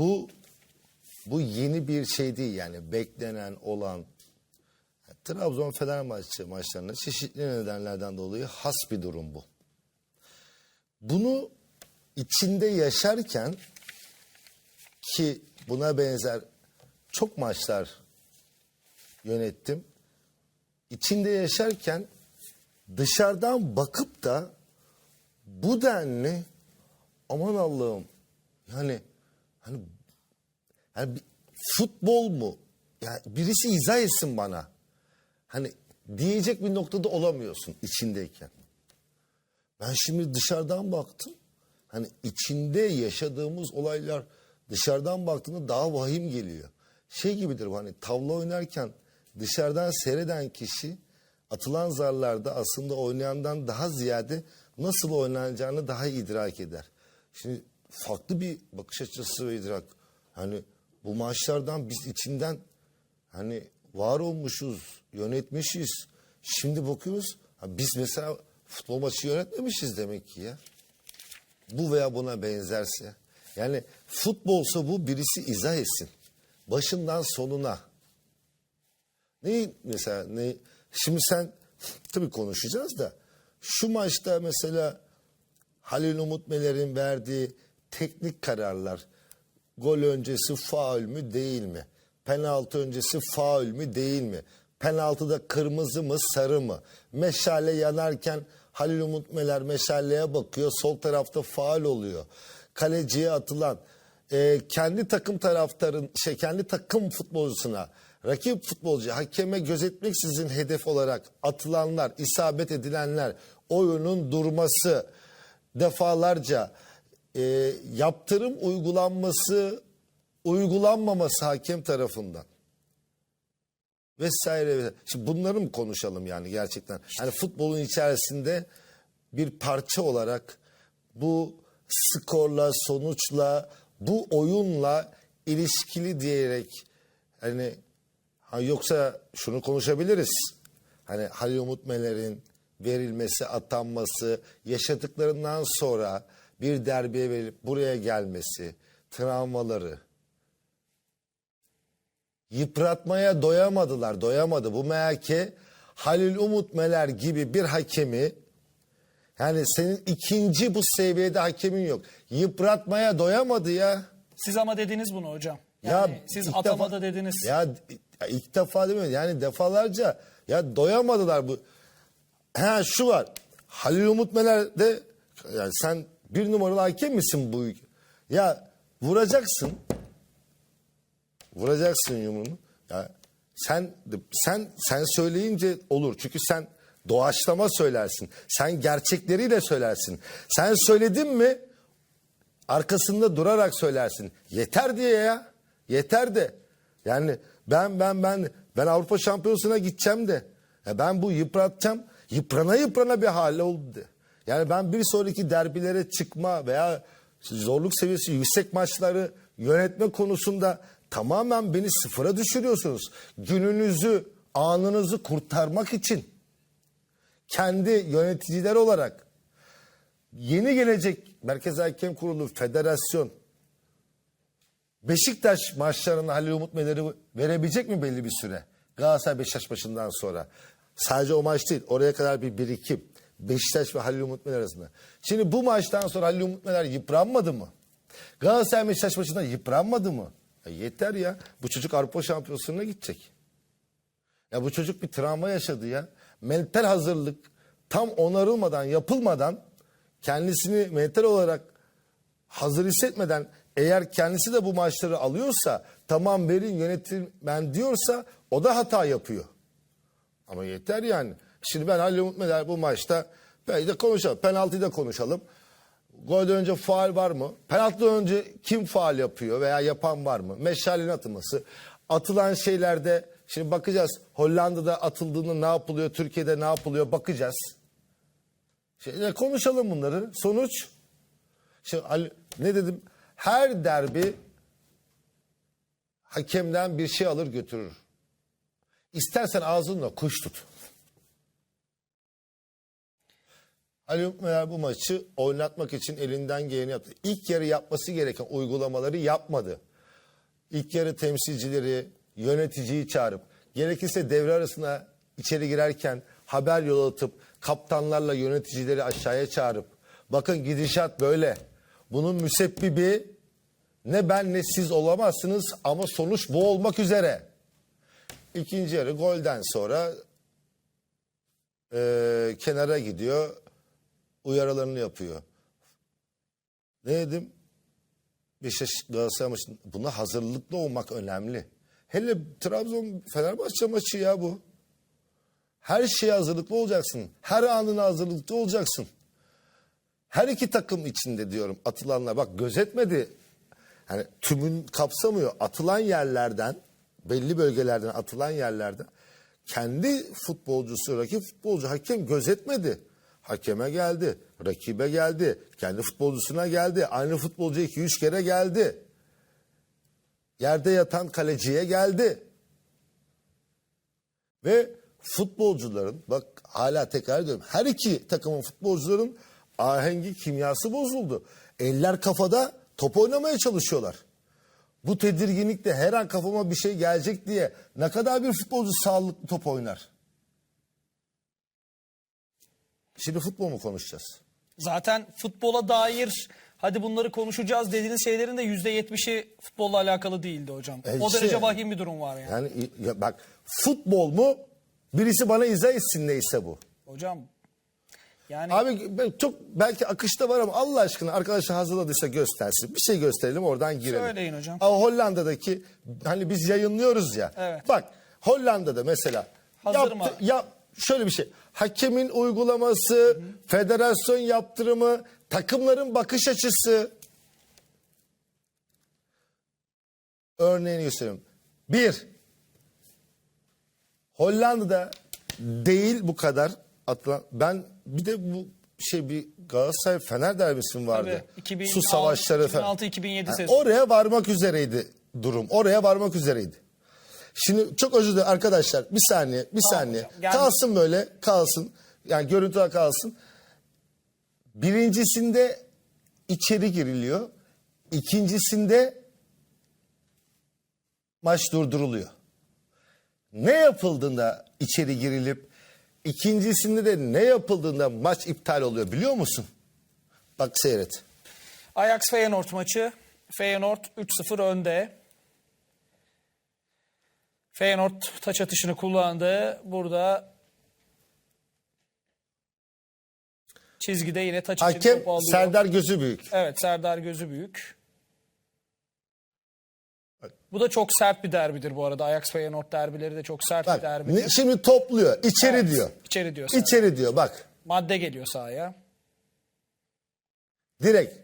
Bu bu yeni bir şey değil yani beklenen olan Trabzon Fenerbahçe maçlarında çeşitli nedenlerden dolayı has bir durum bu. Bunu içinde yaşarken ki buna benzer çok maçlar yönettim. İçinde yaşarken dışarıdan bakıp da bu denli aman Allah'ım yani hani yani bir- futbol mu? Yani birisi izah etsin bana. Hani diyecek bir noktada olamıyorsun içindeyken. Ben şimdi dışarıdan baktım. Hani içinde yaşadığımız olaylar dışarıdan baktığında daha vahim geliyor. Şey gibidir hani tavla oynarken dışarıdan seyreden kişi atılan zarlarda aslında oynayandan daha ziyade nasıl oynanacağını daha idrak eder. Şimdi farklı bir bakış açısı ve idrak. Hani bu maçlardan biz içinden hani var olmuşuz, yönetmişiz. Şimdi bakıyoruz biz mesela futbol maçı yönetmemişiz demek ki ya. Bu veya buna benzerse. Yani futbolsa bu birisi izah etsin. Başından sonuna. Ne mesela ne şimdi sen tabii konuşacağız da şu maçta mesela Halil Umut Meler'in verdiği teknik kararlar gol öncesi faul mü değil mi? Penaltı öncesi faul mü değil mi? Penaltıda kırmızı mı sarı mı? Meşale yanarken Halil Umut Meler meşaleye bakıyor sol tarafta faul oluyor. Kaleciye atılan e, kendi takım taraftarın şey kendi takım futbolcusuna rakip futbolcu hakeme gözetmeksizin hedef olarak atılanlar, isabet edilenler, oyunun durması, defalarca e, yaptırım uygulanması, uygulanmaması hakem tarafından vesaire. vesaire. Şimdi bunları mı konuşalım yani gerçekten? Hani futbolun içerisinde bir parça olarak bu skorla, sonuçla, bu oyunla ilişkili diyerek hani ha yoksa şunu konuşabiliriz. Hani Halil Umut Meler'in verilmesi, atanması, yaşadıklarından sonra bir derbiye verilip buraya gelmesi, travmaları, yıpratmaya doyamadılar, doyamadı. Bu MHK Halil Umut Meler gibi bir hakemi yani senin ikinci bu seviyede hakemin yok. Yıpratmaya doyamadı ya. Siz ama dediniz bunu hocam. Yani siz ilk atamada defa- dediniz. Ya ya ilk defa demiyorum yani defalarca ya doyamadılar bu. Ha şu var. Halil Umut Meler de yani sen bir numaralı hakem misin bu? Ya vuracaksın. Vuracaksın yumruğunu. Ya sen sen sen söyleyince olur. Çünkü sen doğaçlama söylersin. Sen gerçekleriyle söylersin. Sen söyledin mi arkasında durarak söylersin. Yeter diye ya. Yeter de. Yani ben ben ben ben Avrupa Şampiyonası'na gideceğim de. Ya ben bu yıpratacağım. Yıprana yıprana bir hale oldu de. Yani ben bir sonraki derbilere çıkma veya zorluk seviyesi yüksek maçları yönetme konusunda tamamen beni sıfıra düşürüyorsunuz. Gününüzü, anınızı kurtarmak için kendi yöneticiler olarak yeni gelecek Merkez Hakem Kurulu, Federasyon Beşiktaş maçlarına Halil Umut Meler'i verebilecek mi belli bir süre? Galatasaray Beşiktaş maçından sonra. Sadece o maç değil. Oraya kadar bir birikim. Beşiktaş ve Halil Umut Meler arasında. Şimdi bu maçtan sonra Halil Umut Meler yıpranmadı mı? Galatasaray Beşiktaş maçında yıpranmadı mı? Ya yeter ya. Bu çocuk Avrupa Şampiyonası'na gidecek. Ya bu çocuk bir travma yaşadı ya. Mental hazırlık tam onarılmadan, yapılmadan kendisini mental olarak hazır hissetmeden eğer kendisi de bu maçları alıyorsa tamam verin yönetim diyorsa o da hata yapıyor. Ama yeter yani. Şimdi ben Halil Umut Meler bu maçta belki de konuşalım. Penaltıyı da konuşalım. Golden önce faal var mı? Penaltıdan önce kim faal yapıyor veya yapan var mı? Meşalenin atılması. Atılan şeylerde şimdi bakacağız. Hollanda'da atıldığında ne yapılıyor? Türkiye'de ne yapılıyor? Bakacağız. Şimdi konuşalım bunları. Sonuç Şimdi Ali- ne dedim? Her derbi hakemden bir şey alır götürür. İstersen ağzınla kuş tut. Ali Umutmeler bu maçı oynatmak için elinden geleni yaptı. İlk yarı yapması gereken uygulamaları yapmadı. ilk yarı temsilcileri, yöneticiyi çağırıp gerekirse devre arasına içeri girerken haber yollatıp kaptanlarla yöneticileri aşağıya çağırıp bakın gidişat böyle. Bunun müsebbibi ne ben ne siz olamazsınız ama sonuç bu olmak üzere. İkinci yarı golden sonra eee, kenara gidiyor uyarılarını yapıyor. Ne dedim? Beşiktaş Galatasaray maçında buna hazırlıklı olmak önemli. Hele Trabzon Fenerbahçe maçı ya bu. Her şeye hazırlıklı olacaksın. Her anına hazırlıklı olacaksın. Her iki takım içinde diyorum atılanlar. Bak gözetmedi. Yani tümün kapsamıyor. Atılan yerlerden, belli bölgelerden atılan yerlerden kendi futbolcusu, rakip futbolcu hakem gözetmedi. Hakeme geldi, rakibe geldi, kendi futbolcusuna geldi. Aynı futbolcu 2-3 kere geldi. Yerde yatan kaleciye geldi. Ve futbolcuların bak hala tekrar ediyorum her iki takımın futbolcuların ahengi kimyası bozuldu. Eller kafada top oynamaya çalışıyorlar. Bu tedirginlikte her an kafama bir şey gelecek diye ne kadar bir futbolcu sağlıklı top oynar? Şimdi futbol mu konuşacağız? Zaten futbola dair hadi bunları konuşacağız dediğiniz şeylerin de %70'i futbolla alakalı değildi hocam. E o işte derece yani. vahim bir durum var yani. Yani ya bak futbol mu? Birisi bana izah etsin neyse bu. Hocam yani Abi ben çok belki akışta var ama Allah aşkına arkadaşlar hazırladıysa göstersin. Bir şey gösterelim oradan girelim. Söyleyin hocam. Ama Hollanda'daki hani biz yayınlıyoruz ya. Evet. Bak Hollanda'da mesela Hazır mı? ya şöyle bir şey. Hakemin uygulaması, federasyon yaptırımı, takımların bakış açısı. Örneğini gösteriyorum. Bir, Hollanda'da değil bu kadar atılan. Ben bir de bu şey bir Galatasaray Fener derbisi vardı? Tabii, 2006 Su savaşları falan. 2006-2007 Ha, sezonu. Oraya varmak üzereydi durum. Oraya varmak üzereydi. Şimdi çok özür dilerim arkadaşlar. Bir saniye, bir saniye. hocam, geldim. Kalsın böyle, kalsın. Yani görüntüler kalsın. Birincisinde içeri giriliyor. İkincisinde maç durduruluyor. Ne yapıldığında içeri girilip ikincisinde de ne yapıldığında maç iptal oluyor biliyor musun? Bak seyret. Ajax Feyenoord maçı. Feyenoord 3-0 önde. Feyenoord taç atışını kullandı. Burada çizgide yine taç için Hakem topu alıyor. Serdar Gözü Büyük. Evet Serdar Gözü Büyük. Bu da çok sert bir derbidir bu arada. Ajax Feyenoord derbileri de çok sert bir Bak derbidir. ne- şimdi topluyor. içeri Evet, diyor. İçeri diyor. Serdar. İçeri diyor bak. Madde geliyor sahaya. Direkt